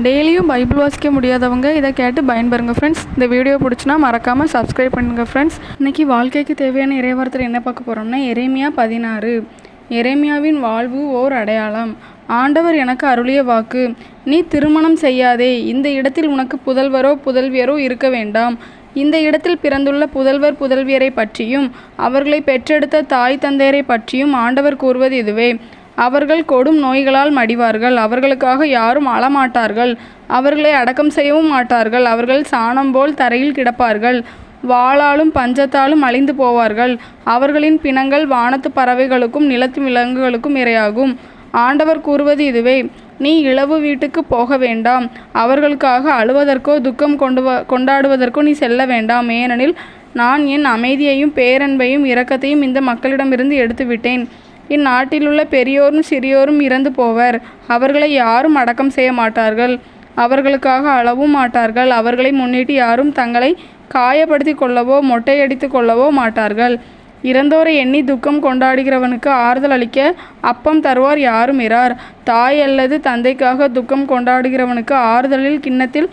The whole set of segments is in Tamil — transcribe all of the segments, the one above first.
டெய்லியும் பைபிள் வாசிக்க முடியாதவங்க இதை கேட்டு பயன்பெறுங்க ஃப்ரெண்ட்ஸ் இந்த வீடியோ பிடிச்சினா மறக்காமல் சப்ஸ்கிரைப் பண்ணுங்கள் ஃப்ரெண்ட்ஸ் இன்றைக்கி வாழ்க்கைக்கு தேவையான இறைவாரத்தில் என்ன பார்க்க போகிறோம்னா எரேமியா பதினாறு. எரேமியாவின் வாழ்வு ஓர் அடையாளம். ஆண்டவர் எனக்கு அருளிய வாக்கு நீ திருமணம் செய்யாதே இந்த இடத்தில் உனக்கு புதல்வரோ புதல்வியரோ இருக்க வேண்டாம். இந்த இடத்தில் பிறந்துள்ள புதல்வர் புதல்வியரை பற்றியும் அவர்களை பெற்றெடுத்த தாய் தந்தையரை பற்றியும் ஆண்டவர் கூறுவது இதுவே. அவர்கள் கொடும் நோய்களால் மடிவார்கள். அவர்களுக்காக யாரும் அழமாட்டார்கள். அவர்களை அடக்கம் செய்யவும் மாட்டார்கள். அவர்கள் சாணம் போல் தரையில் கிடப்பார்கள். வாளாலும் பஞ்சத்தாலும் அழிந்து போவார்கள். அவர்களின் பிணங்கள் வானத்து பறவைகளுக்கும் நிலத்து விலங்குகளுக்கும் இரையாகும். ஆண்டவர் கூறுவது இதுவே நீ இளவு வீட்டுக்கு போக வேண்டாம். அவர்களுக்காக அழுவதற்கோ துக்கம் கொண்டு வ கொண்டாடுவதற்கோ நீ செல்ல வேண்டாம். ஏனெனில் நான் என் அமைதியையும் பேரன்பையும் இரக்கத்தையும் இந்த மக்களிடமிருந்து எடுத்துவிட்டேன். இந்நாட்டிலுள்ள பெரியோரும் சிறியோரும் இறந்து போவர். அவர்களை யாரும் அடக்கம் செய்ய மாட்டார்கள். அவர்களுக்காக அளவும் மாட்டார்கள். அவர்களை முன்னிட்டு யாரும் தங்களை காயப்படுத்தி கொள்ளவோ மொட்டையடித்து கொள்ளவோ மாட்டார்கள். இறந்தோரை எண்ணி துக்கம் கொண்டாடுகிறவனுக்கு ஆறுதல் அளிக்க அப்பம் தருவார் யாரும் இரார் தாய் அல்லது தந்தைக்காக துக்கம் கொண்டாடுகிறவனுக்கு ஆறுதலில் கிண்ணத்தில்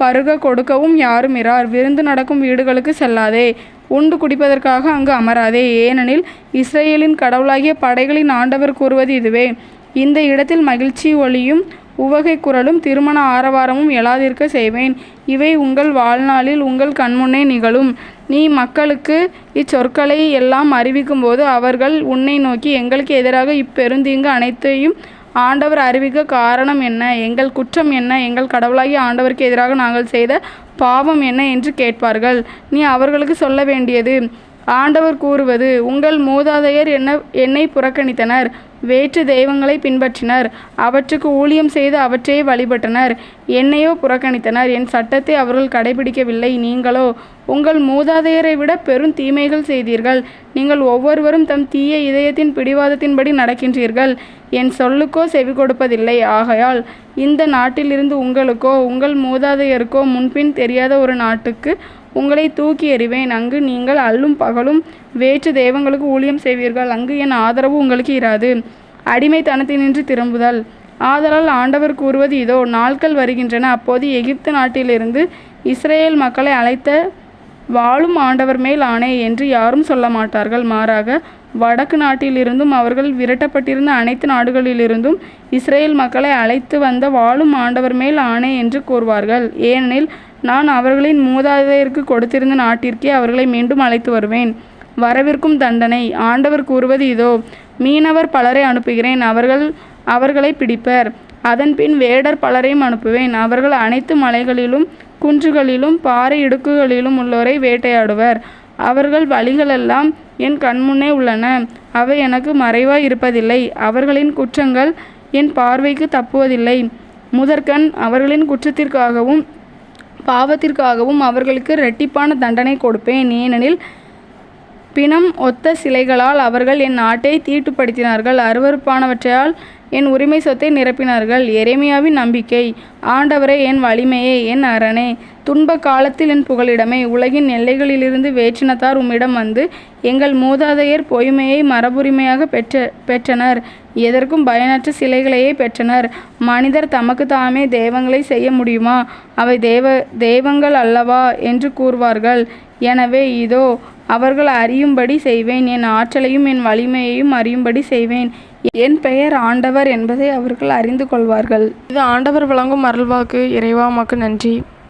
பருக கொடுக்கவும் யாரும் இரார் விருந்து நடக்கும் வீடுகளுக்கு செல்லாதே. உண்டு குடிப்பதற்காக அங்கு அமராதே. ஏனெனில் இஸ்ரேலின் கடவுளாகிய படைகளின் ஆண்டவர் கூறுவது இதுவே. இந்த இடத்தில் மகிழ்ச்சி ஒளியும் உவகை குரலும் திருமண ஆரவாரமும் எழாதிருக்க செய்வேன். இவை உங்கள் வாழ்நாளில் உங்கள் கண்முன்னே நிகழும். நீ மக்களுக்கு இச்சொற்களை எல்லாம் அறிவிக்கும்போது அவர்கள் உன்னை நோக்கி எங்களுக்கு எதிராக இப்பெருந்தீங்கு அனைத்தையும் ஆண்டவர் அறிவிக்க காரணம் என்ன? எங்கள் குற்றம் என்ன? எங்கள் கடவுளாகிய ஆண்டவருக்கு எதிராக நாங்கள் செய்த பாவம் என்ன என்று கேட்பார்கள். நீ அவர்களுக்கு சொல்ல வேண்டியது ஆண்டவர் கூறுவது உங்கள் மூதாதையர் என்ன என்னை புறக்கணித்தனர் வேற்று தெய்வங்களை பின்பற்றினர் அவற்றுக்கு ஊழியம் செய்து அவற்றையே வழிபட்டனர் என்னையோ புறக்கணித்தனர் என் சட்டத்தை அவர்கள் கடைபிடிக்கவில்லை நீங்களோ உங்கள் மூதாதையரை விட பெரும் தீமைகள் செய்தீர்கள் நீங்கள் ஒவ்வொருவரும் தம் தீய இதயத்தின் பிடிவாதத்தின்படி நடக்கின்றீர்கள் என் சொல்லுக்கோ செவி கொடுப்பதில்லை ஆகையால் இந்த நாட்டிலிருந்து உங்களுக்கோ உங்கள் மூதாதையருக்கோ முன்பின் தெரியாத ஒரு நாட்டுக்கு உங்களை தூக்கி எறிவேன். அங்கு நீங்கள் அல்லும் பகலும் வேற்று தெய்வங்களுக்கு ஊழியம் செய்வீர்கள். அங்கு என் ஆதரவு உங்களுக்கு இராது. அடிமைத்தனத்தினின்று திரும்புதல். ஆதலால் ஆண்டவர் கூறுவது இதோ நாட்கள் வருகின்றன. அப்போது எகிப்து நாட்டிலிருந்து இஸ்ரேல் மக்களை அழைத்த வாழும் ஆண்டவர் மேல் ஆணை என்று யாரும் சொல்ல மாட்டார்கள். மாறாக வடக்கு நாட்டிலிருந்தும் அவர்கள் விரட்டப்பட்டிருந்த அனைத்து நாடுகளிலிருந்தும் இஸ்ரேல் மக்களை அழைத்து வந்த வாழும் ஆண்டவர் மேல் ஆணை என்று கூறுவார்கள். ஏனெனில் நான் அவர்களின் மூதாதையருக்கு கொடுத்திருந்த நாட்டிற்கே அவர்களை மீண்டும் அழைத்து வருவேன். வரவிருக்கும் தண்டனை. ஆண்டவர் கூறுவது இதோ மீனவர் பலரை அனுப்புகிறேன் அவர்கள் அவர்களை பிடிப்பர். அதன்பின் வேடர் பலரையும் அனுப்புவேன் அவர்கள் அனைத்து மலைகளிலும் குன்றுகளிலும் பாறை இடுக்குகளிலும் உள்ளோரை வேட்டையாடுவர். அவர்கள் வழிகளெல்லாம் என் கண்முன்னே உள்ளன. அவை எனக்கு மறைவாய் இருப்பதில்லை. அவர்களின் குற்றங்கள் என் பார்வைக்கு தப்புவதில்லை. முதற்கண் அவர்களின் குற்றத்திற்காகவும் பாவத்திற்காகவும் அவர்களுக்கு இரட்டிப்பான தண்டனை கொடுப்பேன். ஏனெனில் பிணம் ஒத்த சிலைகளால் அவர்கள் என் நாட்டை தீட்டுப்படுத்தினார்கள். அருவறுப்பானவற்றால் என் உரிமை சொத்தை நிரப்பினார்கள். எரேமியாவின் நம்பிக்கை. ஆண்டவரே என் வலிமையே என் அரணே. துன்ப காலத்தில் என் புகலிடமே. உலகின் எல்லைகளிலிருந்து வேற்றினத்தார் உம்மிடம் வந்து எங்கள் மூதாதையர் பொய்மையை மரபுரிமையாக பெற்ற பெற்றனர். எதற்கும் பயனற்ற சிலைகளையே பெற்றனர். மனிதர் தமக்கு தாமே தெய்வங்களை செய்ய முடியுமா? அவை தெய்வ தெய்வங்கள் அல்லவா? என்று கூறுவார்கள். எனவே இதோ அவர்கள் அறியும்படி செய்வேன். என் ஆற்றலையும் என் வலிமையையும் அறியும்படி செய்வேன். என் பெயர் ஆண்டவர் என்பதை அவர்கள் அறிந்து கொள்வார்கள். இது ஆண்டவர் வழங்கும் அருள்வாக்கு. இறைவாமாக்கு நன்றி.